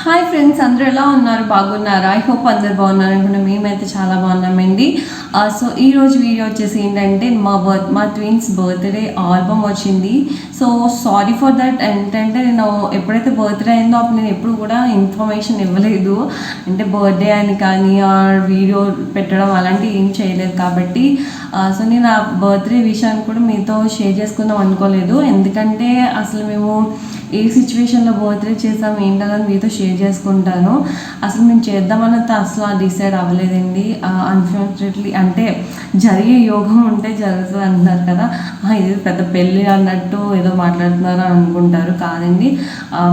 Hi friends అందరూ ఎలా ఉన్నారు? బాగున్నారా? ఐ హోప్ అందరు బాగున్నారు. అనుకుంటే మేమైతే చాలా బాగున్నామండి. సో ఈరోజు వీడియో వచ్చేసి ఏంటంటే మా బర్త్ మా ట్విన్స్ బర్త్డే ఆల్బమ్ వచ్చింది. సో సారీ ఫర్ దట్ ఏంటంటే నేను ఎప్పుడైతే బర్త్డే అయిందో అప్పుడు నేను ఎప్పుడు కూడా ఇన్ఫర్మేషన్ ఇవ్వలేదు. అంటే బర్త్డే అని కానీ ఆర్ వీడియో పెట్టడం అలాంటివి ఏం చేయలేదు కాబట్టి uh, సో నేను ఆ బర్త్డే విషయాన్ని కూడా మీతో షేర్ చేసుకుందాం అనుకోలేదు. ఎందుకంటే అసలు మేము ఏ సిచ్యువేషన్లో బర్త్డే చేసాం ఏంటని మీతో షేర్ చేసుకుంటాను. అసలు మేము చేద్దామన్నది అసలు డిసైడ్ అవ్వలేదండి. అన్ఫార్చునేట్లీ అంటే జరిగే యోగం ఉంటే జరుగుతుంది అంటున్నారు కదా. ఇది పెద్ద పెళ్ళి అన్నట్టు ఏదో మాట్లాడుతున్నారు అనుకుంటారు. కాదండి.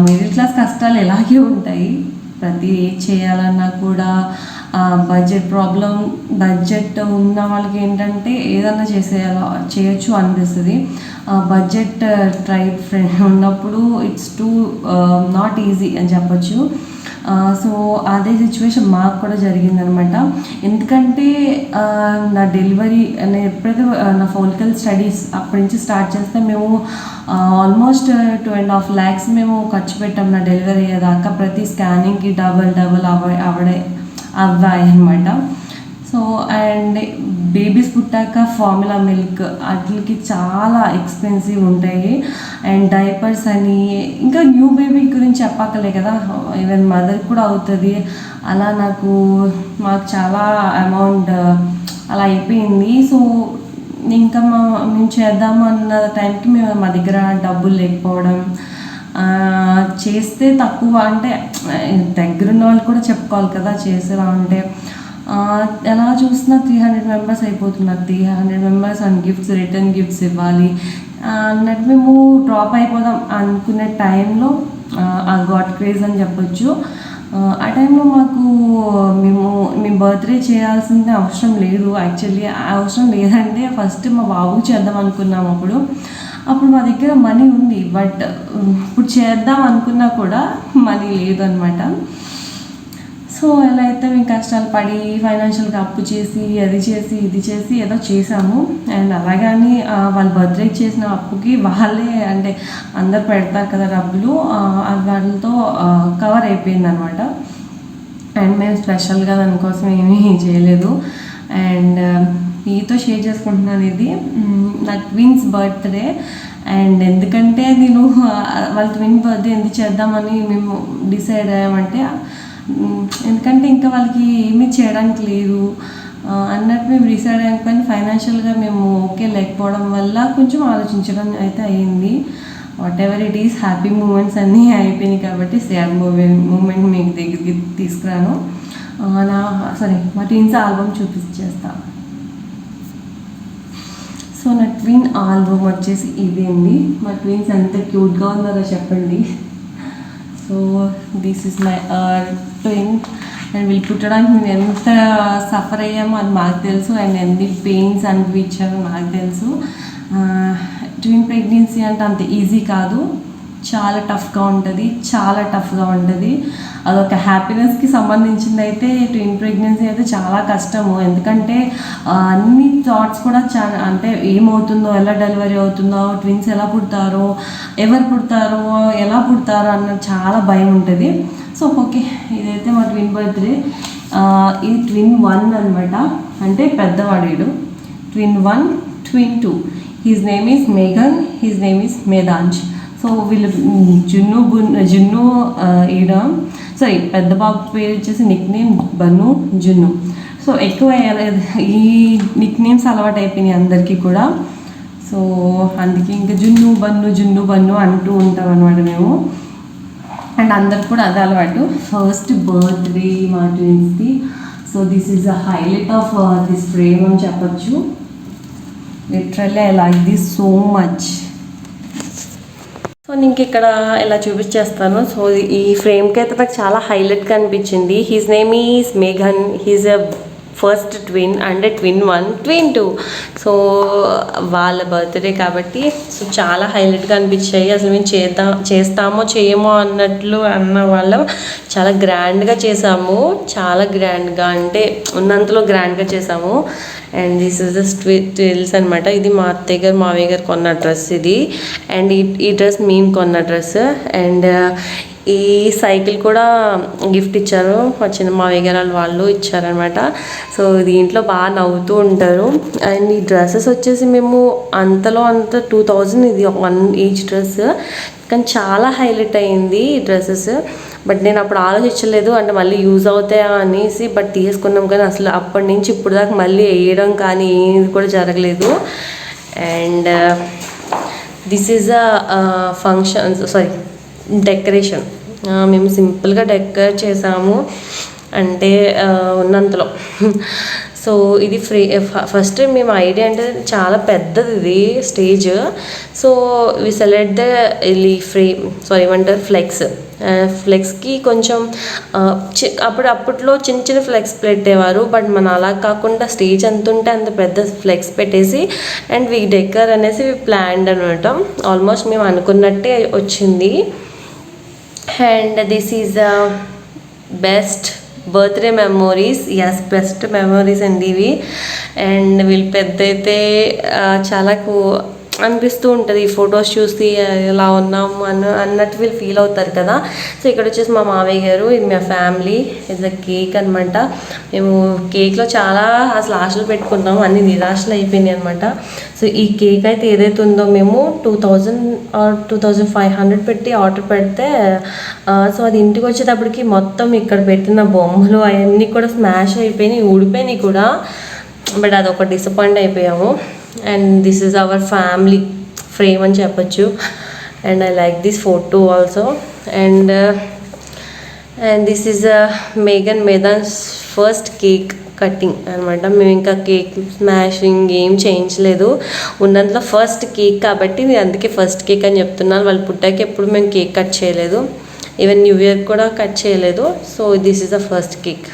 మిడిల్ క్లాస్ కష్టాలు ఎలాగే ఉంటాయి? ప్రతి ఏది చేయాలన్నా కూడా బడ్జెట్ ప్రాబ్లం బడ్జెట్ ఉన్న వాళ్ళకి ఏంటంటే ఏదన్నా చేసేయాలో చేయొచ్చు అనిపిస్తుంది. బడ్జెట్ ట్రైడ్ ఫ్రెండ్ ఉన్నప్పుడు ఇట్స్ టూ నాట్ ఈజీ అని చెప్పొచ్చు. సో అదే సిచ్యువేషన్ మాకు కూడా జరిగిందనమాట. ఎందుకంటే నా డెలివరీ నేను ఎప్పుడైతే నా ఫోలికల్ స్టడీస్ అప్పటి నుంచి స్టార్ట్ చేస్తే మేము almost two and half lakhs మేము ఖర్చు పెట్టాం నా డెలివరీ అయ్యేదాకా ప్రతి స్కానింగ్కి డబల్ డబల్ అవ అవడే అవ్వాయి అనమాట సో అండ్ బేబీస్ పుట్టాక ఫార్ములా మిల్క్ వాటికి చాలా ఎక్స్పెన్సివ్ ఉంటాయి. అండ్ డైపర్స్ అని ఇంకా న్యూ బేబీ గురించి చెప్పక్కలే కదా. ఈవెన్ మదర్ కూడా అవుతుంది. అలా నాకు మాకు చాలా అమౌంట్ అలా అయిపోయింది. సో ఇంకా మా మేము చేద్దామన్న టైంకి మేము మా దగ్గర డబ్బులు లేకపోవడం చేస్తే తక్కువ అంటే దగ్గరున్న వాళ్ళు కూడా చెప్పుకోవాలి కదా చేసేలా ఉంటే ఎలా చూసినా త్రీ హండ్రెడ్ మెంబర్స్ అయిపోతున్నారు. Three hundred members and gifts return gifts ఇవ్వాలి. అన్నట్టు మేము డ్రాప్ అయిపోదాం అనుకునే టైంలో ఆ గాడ్ క్రేజ్ అని చెప్పొచ్చు. ఆ, టైంలో మాకు మేము మేము బర్త్డే చేయాల్సింది అవసరం లేదు. యాక్చువల్లీ అవసరం లేదంటే ఫస్ట్ మా బాబుకి చేద్దాం అనుకున్నాం అప్పుడు. అప్పుడు మా దగ్గర మనీ ఉంది బట్ ఇప్పుడు చేద్దాం అనుకున్నా కూడా మనీ లేదనమాట సో ఎలా అయితే మేము కష్టాలు పడి ఫైనాన్షియల్గా అప్పు చేసి అది చేసి ఇది చేసి ఏదో చేసాము. అండ్ అలాగని వాళ్ళు వాళ్ళ బర్త్డే చేసిన అప్పుకి వాళ్ళే అంటే అందరు పెడతారు కదా డబ్బులు వాళ్ళతో కవర్ అయిపోయింది అనమాట అండ్ మేము స్పెషల్గా దానికోసం ఏమీ చేయలేదు. అండ్ మీతో షేర్ చేసుకుంటున్నాను ఇది నా ట్విన్స్ బర్త్డే అండ్ ఎందుకంటే నేను వాళ్ళ ట్విన్ బర్త్డే ఎందుకు చేద్దామని మేము డిసైడ్ అయ్యామంటే ఎందుకంటే ఇంకా వాళ్ళకి ఏమీ చేయడానికి లేదు. అన్నట్టు మేము డిసైడ్ అయ్యాం కానీ ఫైనాన్షియల్గా మేము ఓకే లేకపోవడం వల్ల కొంచెం ఆలోచించడం అయితే అయ్యింది. Whatever it is happy moments అన్నీ అయిపోయినాయి కాబట్టి సాడ్ మూమెంట్ మూమెంట్ మీకు దగ్గరికి తీసుకురాను. నా సారీ మా టీన్స్ ఆల్బమ్ చూపించేస్తాను సో నా ట్విన్ ఆల్బమ్ వచ్చేసి ఇది అండి. మా ట్విన్స్ ఎంత క్యూట్గా ఉన్నారో చెప్పండి. So this is my twin and వీళ్ళు పుట్టడానికి మేము ఎంత సఫర్ అయ్యామో అది మాకు తెలుసు. అండ్ ఎన్ని పెయిన్స్ అనిపించామో నాకు తెలుసు. Uh, ట్విన్ ప్రెగ్నెన్సీ అంటే అంత ఈజీ కాదు. చాలా టఫ్గా ఉంటుంది చాలా టఫ్గా ఉంటుంది. అదొక హ్యాపీనెస్కి సంబంధించింది అయితే ట్విన్ ప్రెగ్నెన్సీ అయితే చాలా కష్టము. ఎందుకంటే అన్ని థాట్స్ కూడా చాలా అంటే ఏమవుతుందో ఎలా డెలివరీ అవుతుందో ట్విన్స్ ఎలా పుడతారో ఎవరు పుడతారో ఎలా పుడతారో అన్న చాలా భయం ఉంటుంది. సో ఓకే ఇదైతే మా ట్విన్ బర్త్డే. ఇది ట్విన్ వన్ అనమాట అంటే పెద్దవాడు twin one twin two. His name is మేఘన్ his name is మేధాంజ్. సో వీళ్ళు జున్ను బున్ జున్ను ఈడ సారీ పెద్ద బాబు పేరు వచ్చేసి నిక్ నేమ్ బన్ను జున్ను. సో ఎక్కువ ఈ నిక్ నేమ్స్ అలవాటు అయిపోయినాయి అందరికీ కూడా. సో అందుకే ఇంకా జున్ను బన్ను జున్ను బన్ను అంటూ ఉంటాం అనమాట మేము. అండ్ అందరికి కూడా అదే అలవాటు. ఫస్ట్ బర్త్డే మా ట్విన్స్ది so this is a highlight of this frame అని చెప్పొచ్చు. Literally I like this so much so నీకు ఇక్కడ ఇలా చూపించేస్తాను? సో ఈ ఫ్రేమ్కి అయితే నాకు చాలా హైలైట్గా అనిపించింది. His name is మేఘన్ his a first twin and twin one twin two so వాళ్ళ బర్త్డే కాబట్టి సో చాలా హైలైట్గా అనిపించాయి. అసలు మేము చేద్దాం చేస్తామో చేయమో అన్నట్లు అన్న వాళ్ళం. చాలా గ్రాండ్గా చేసాము. చాలా గ్రాండ్గా అంటే ఉన్నంతలో గ్రాండ్గా చేసాము. And this is the twins అనమాట ఇది మా అత్తయ్య గారు మావయ్య గారు కొన్న డ్రెస్ ఇది. అండ్ ఈ ఈ డ్రెస్ మేము కొన్న డ్రెస్. అండ్ ఈ సైకిల్ కూడా గిఫ్ట్ ఇచ్చారు. మా చిన్న మా వేగరాల వాళ్ళు ఇచ్చారనమాట సో దీంట్లో బాగా నవ్వుతూ ఉంటారు. అండ్ ఈ డ్రెస్సెస్ వచ్చేసి మేము అంతలో అంత టూ థౌజండ్ ఇది వన్ ఈచ్ డ్రెస్. కానీ చాలా హైలైట్ అయింది ఈ డ్రెస్సెస్. బట్ నేను అప్పుడు ఆలోచించలేదు. అంటే మళ్ళీ యూజ్ అవుతాయా అనేసి బట్ తీసుకున్నాం కానీ అసలు అప్పటి నుంచి ఇప్పుడు దాకా మళ్ళీ వేయడం కానీ ఏది కూడా జరగలేదు. And this is a function sorry decoration. మేము సింపుల్గా డెకరేట్ చేసాము. అంటే ఉన్నంతలో. సో ఇది ఫ్రీ ఫస్ట్ మేము ఐడియా అంటే చాలా పెద్దది ఇది stage. So we select the free sorry ఏమంటారు ఫ్లెక్స్. ఫ్లెక్స్కి కొంచెం చి- అప్పుడు అప్పట్లో చిన్న చిన్న ఫ్లెక్స్ పెట్టేవారు. బట్ మన అలా కాకుండా స్టేజ్ ఎంత ఉంటే అంత పెద్ద ఫ్లెక్స్ పెట్టేసి అండ్ వీ డెకర్ అనేసి ప్లాన్డ్ అనమాట. ఆల్మోస్ట్ మేము అనుకున్నట్టే వచ్చింది. And this is best birthday memories yes best memories అండి ఇవి అండ్ వీళ్ళు పెద్ద అయితే చాలా కూ- అనిపిస్తూ ఉంటుంది. ఈ ఫొటోస్ చూసి ఇలా ఎలా ఉన్నాము అన్న అన్నట్టు వీళ్ళు ఫీల్ అవుతారు కదా. సో ఇక్కడ వచ్చేసి మా మావయ్య గారు ఇది మా ఫ్యామిలీ. ఇది కేక్ అనమాట మేము కేక్లో చాలా అసలు ఆశలు పెట్టుకున్నాము అన్ని నిరాశలు అయిపోయినాయి అనమాట సో ఈ కేక్ అయితే ఏదైతే ఉందో మేము two thousand two thousand five hundred పెట్టి ఆర్డర్ పెడితే సో అది ఇంటికి వచ్చేటప్పటికి మొత్తం ఇక్కడ పెట్టిన బొమ్మలు అవన్నీ కూడా స్మాష్ అయిపోయినాయి ఊడిపోయినాయి కూడా. బట్ అదొక డిసప్పాయింట్ అయిపోయాము. And this is our family frame అని చెప్పొచ్చు. And I like this photo also and and this is మేఘన్ మేదాన్స్ first cake cutting అనమాట. మేము ఇంకా కేక్ స్మాషింగ్ ఏం చేయించలేదు. ఉన్నంతలో ఫస్ట్ కేక్ కాబట్టి నేను అందుకే ఫస్ట్ కేక్ అని చెప్తున్నాను. వాళ్ళు పుట్టాక ఎప్పుడు మేము కేక్ కట్ చేయలేదు. ఈవెన్ న్యూ ఇయర్ కూడా కట్ చేయలేదు. So this is the first cake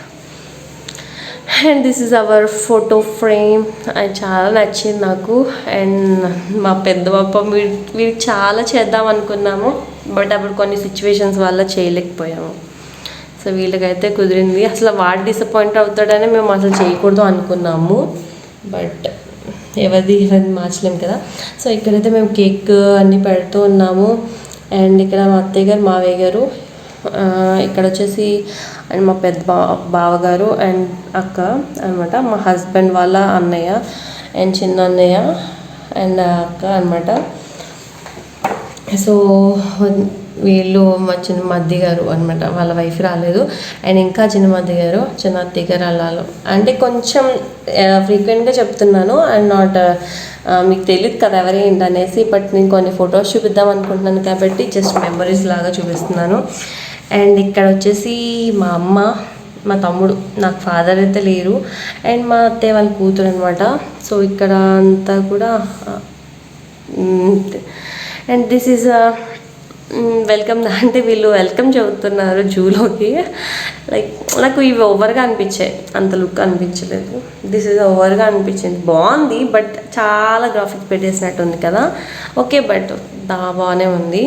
and this is our photo frame and చాలా నచ్చింది నాకు. అండ్ మా పెద్ద పాప వీడి వీడికి చాలా చేద్దాం అనుకున్నాము. బట్ అప్పుడు కొన్ని సిచ్యువేషన్స్ వల్ల చేయలేకపోయాము. సో వీళ్ళకైతే కుదిరింది. అసలు వాడు డిసప్పాయింట్ అవుతాడని మేము అసలు చేయకూడదు అనుకున్నాము. బట్ ఎవరిది ఎవరిని మార్చలేం కదా. సో ఇక్కడైతే మేము కేక్ అన్నీ పెడుతూ ఉన్నాము. అండ్ ఇక్కడ మా అత్తయ్య గారు మావయ్య గారు ఇక్కడ వచ్చేసి అండ్ మా పెద్ద బా బావగారు అండ్ అక్క అనమాట మా హస్బెండ్ వాళ్ళ అన్నయ్య అండ్ చిన్న అన్నయ్య అండ్ అక్క అనమాట సో వీళ్ళు మా చిన్న మద్ది గారు అనమాట వాళ్ళ వైఫ్ రాలేదు. అండ్ ఇంకా చిన్న మద్ది గారు చిన్న అత్తయ్య గారు అల్లాలు. అంటే కొంచెం ఫ్రీక్వెంట్గా చెప్తున్నాను అండ్ నాట్ మీకు తెలియదు కదా ఎవరేంటి అనేసి బట్ నేను కొన్ని ఫొటోస్ చూపిద్దాం అనుకుంటున్నాను కాబట్టి జస్ట్ మెమరీస్ లాగా చూపిస్తున్నాను. అండ్ ఇక్కడ వచ్చేసి మా అమ్మ మా తమ్ముడు నాకు ఫాదర్ అయితే లేరు. అండ్ మా అత్తయ్య వాళ్ళ కూతురు అనమాట సో ఇక్కడ అంతా కూడా అండ్ దిస్ ఈజ్ వెల్కమ్ అంటే వీళ్ళు వెల్కమ్ చెబుతున్నారు జూలోకి. లైక్ నాకు ఇవి ఓవర్గా అనిపించాయి. అంత లుక్ అనిపించలేదు. దిస్ ఈజ్ ఓవర్గా అనిపించింది. బాగుంది బట్ చాలా గ్రాఫిక్స్ పెట్టేసినట్టు ఉంది కదా. ఓకే బట్ బాగానే ఉంది.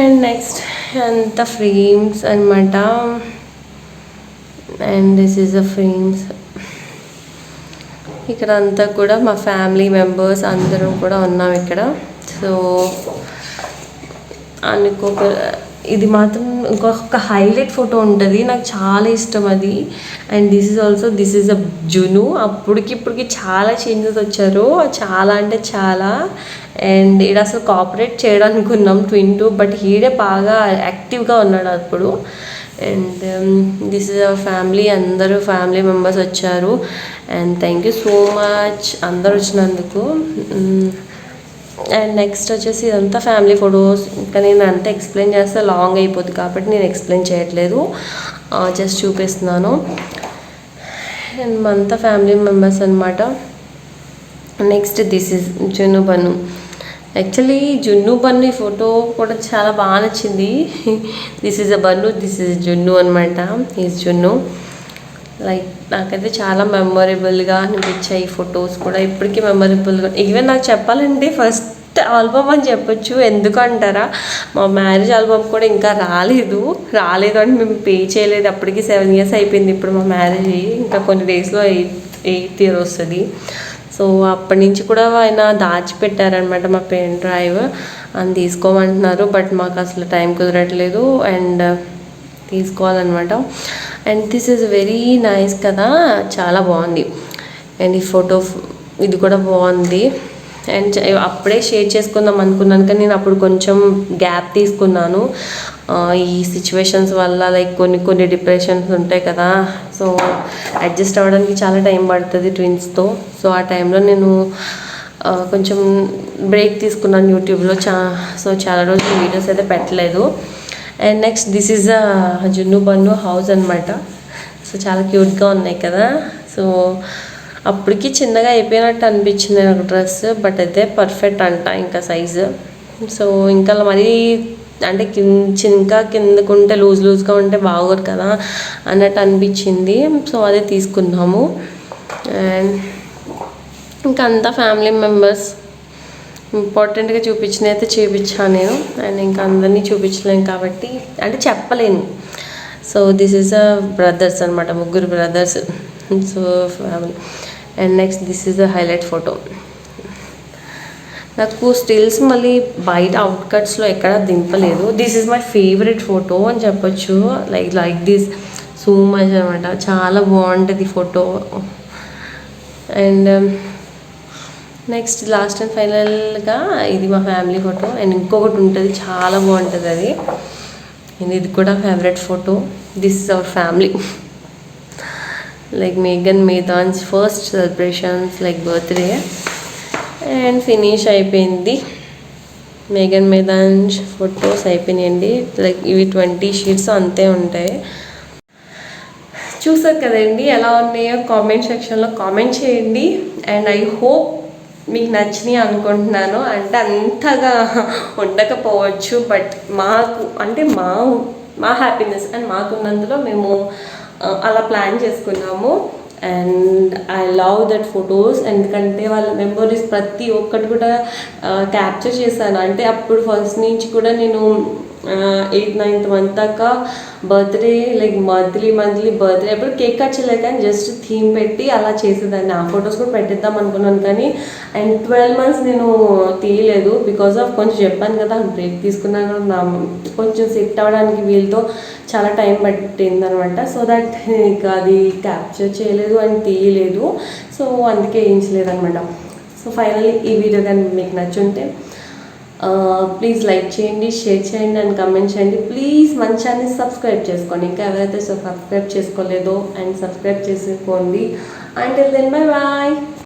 అండ్ నెక్స్ట్ అంత ఫ్రేమ్స్ అనమాట and this is a frames. ఇక్కడ అంతా కూడా మా ఫ్యామిలీ మెంబర్స్ అందరం కూడా ఉన్నాం ఇక్కడ. సో అనుకోక ఇది మాత్రం ఇంకొక హైలైట్ ఫోటో ఉంటుంది. నాకు చాలా ఇష్టం అది. And this is also this is a June. అప్పటికి ఇప్పటికి చాలా చేంజెస్ వచ్చారు. చాలా అంటే చాలా. అండ్ ఈడ అసలు కోఆపరేట్ చేయడానుకున్నాం ట్విన్ టూ బట్ ఈడే బాగా యాక్టివ్గా ఉన్నాడు అప్పుడు. And um, this is our family. అందరూ ఫ్యామిలీ మెంబర్స్ వచ్చారు. And thank you so much అందరు వచ్చినందుకు. అండ్ నెక్స్ట్ వచ్చేసి ఇదంతా ఫ్యామిలీ ఫొటోస్ ఇంకా నేను అంతా ఎక్స్ప్లెయిన్ చేస్తే లాంగ్ అయిపోద్ది కాబట్టి నేను ఎక్స్ప్లెయిన్ చేయట్లేదు. జస్ట్ చూపిస్తున్నాను. అండ్ మంతా ఫ్యామిలీ మెంబర్స్ అనమాట నెక్స్ట్ దిస్ ఇస్ జున్ను బన్ను యాక్చువల్లీ జున్ను బన్ను ఈ ఫోటో కూడా చాలా బాగా నచ్చింది. This is a bun this is జున్ను అనమాట ఈజ్ జున్ను లైక్ నాకైతే చాలా మెమొరబుల్గా అనిపించాయి ఫొటోస్ కూడా. ఇప్పటికీ మెమొరబుల్గా ఈవెన్ నాకు చెప్పాలంటే ఫస్ట్ ఆల్బమ్ అని చెప్పొచ్చు. ఎందుకు అంటారా మా మ్యారేజ్ ఆల్బమ్ కూడా ఇంకా రాలేదు. రాలేదు అని మేము పే చేయలేదు. అప్పటికి సెవెన్ ఇయర్స్ అయిపోయింది ఇప్పుడు మా మ్యారేజ్ ఇంకా కొన్ని డేస్లో ఎయిట్ ఎయిత్ ఇయర్ వస్తుంది. సో అప్పటి నుంచి కూడా ఆయన దాచిపెట్టారనమాట మా పెన్ డ్రైవ్ అని తీసుకోమంటున్నారు బట్ మాకు అసలు టైం కుదరట్లేదు. అండ్ తీసుకోవాలన్నమాట. And this is very nice కదా చాలా బాగుంది. అండ్ ఈ ఫోటో ఇది కూడా బాగుంది. అండ్ అప్పుడే షేర్ చేసుకుందాం అనుకున్నాను కానీ నేను అప్పుడు కొంచెం గ్యాప్ తీసుకున్నాను. ఈ సిచ్యువేషన్స్ వల్ల లైక్ కొన్ని కొన్ని డిప్రెషన్స్ ఉంటాయి కదా. సో అడ్జస్ట్ అవ్వడానికి చాలా టైం పడుతుంది ట్విన్స్తో సో ఆ టైంలో నేను కొంచెం బ్రేక్ తీసుకున్నాను యూట్యూబ్లో చా సో చాలా రోజులు వీడియోస్ అయితే పెట్టలేదు. And next this is a జున్ను బన్ను హౌస్ అనమాట సో చాలా క్యూట్గా ఉన్నాయి కదా. సో అప్పటికి చిన్నగా అయిపోయినట్టు అనిపించింది నాకు డ్రెస్ బట్ అయితే పర్ఫెక్ట్ అంట ఇంకా సైజు సో ఇంకా అలా మరీ అంటే కింద ఇంకా కిందకుంటే లూజ్ లూజ్గా ఉంటే బాగోదు కదా అన్నట్టు అనిపించింది. సో అదే తీసుకున్నాము. అండ్ ఇంకా అంతా ఫ్యామిలీ మెంబర్స్ ఇంపార్టెంట్గా చూపించిన అయితే చూపించాను నేను. అండ్ ఇంకా అందరినీ చూపించలేను కాబట్టి అంటే చెప్పలేను. So this is a brothers అనమాట ముగ్గురు brothers so family and next this is a highlight photo నాకు స్టిల్స్ మళ్ళీ బయట అవుట్కట్స్లో ఎక్కడ దింపలేదు. This is my favourite photo అని చెప్పొచ్చు. Like like this so much అనమాట చాలా బాగుంటుంది photo and next last and ఫైనల్గా ఇది మా ఫ్యామిలీ ఫోటో అండ్ ఇంకొకటి ఉంటుంది చాలా బాగుంటుంది అది. అండ్ ఇది కూడా favourite photo this is our family like మేఘన్ మేధాన్స్ first celebrations like birthday and finish అయిపోయింది. మేఘన్ మేధాన్స్ ఫొటోస్ అయిపోయినాయండి. లైక్ ఇవి ట్వంటీ షీట్స్ అంతే ఉంటాయి. చూసారు కదండి ఎలా ఉన్నాయో కామెంట్ సెక్షన్లో కామెంట్ చేయండి. అండ్ ఐ హోప్ మీకు నచ్చినాయి అనుకుంటున్నాను. అంటే అంతగా ఉండకపోవచ్చు బట్ మాకు అంటే మా మా హ్యాపీనెస్ అండ్ మాకున్నందులో మేము అలా ప్లాన్ చేసుకున్నాము. And I love that photos. ఎందుకంటే వాళ్ళ మెమొరీస్ ప్రతి ఒక్కటి కూడా క్యాప్చర్ చేశాను. అంటే అప్పుడు ఫస్ట్ నుంచి కూడా నేను ఎయిత్ నైన్త్ మంత్ దాకా birthday like monthly monthly birthday ఎప్పుడు కేక్ కట్ చేయలేదు కానీ జస్ట్ థీమ్ పెట్టి అలా చేసేదాన్ని. ఆ ఫొటోస్ కూడా పెట్టిద్దాం అనుకున్నాను కానీ అండ్ ట్వెల్వ్ మంత్స్ నేను తీయలేదు బికాస్ ఆఫ్ కొంచెం చెప్పాను కదా బ్రేక్ తీసుకున్నాను కూడా నా కొంచెం సెట్ అవ్వడానికి వీళ్ళతో చాలా టైం పట్టింది అనమాట సో దట్ అది క్యాప్చర్ చేయలేదు అండ్ తీయలేదు. సో అందుకే వేయించలేదు అనమాట సో ఫైనలీ ఈ వీడియో కానీ మీకు నచ్చుంటే ప్లీజ్ లైక్ చేయండి షేర్ చేయండి అండ్ కమెంట్ చేయండి. ప్లీజ్ మన ఛానల్ సబ్స్క్రైబ్ చేసుకోండి. ఇంకా ఎవరైతే సబ్స్క్రైబ్ చేసుకోలేదో అండ్ సబ్స్క్రైబ్ చేసుకోండి అండ్ దెన్ బై బాయ్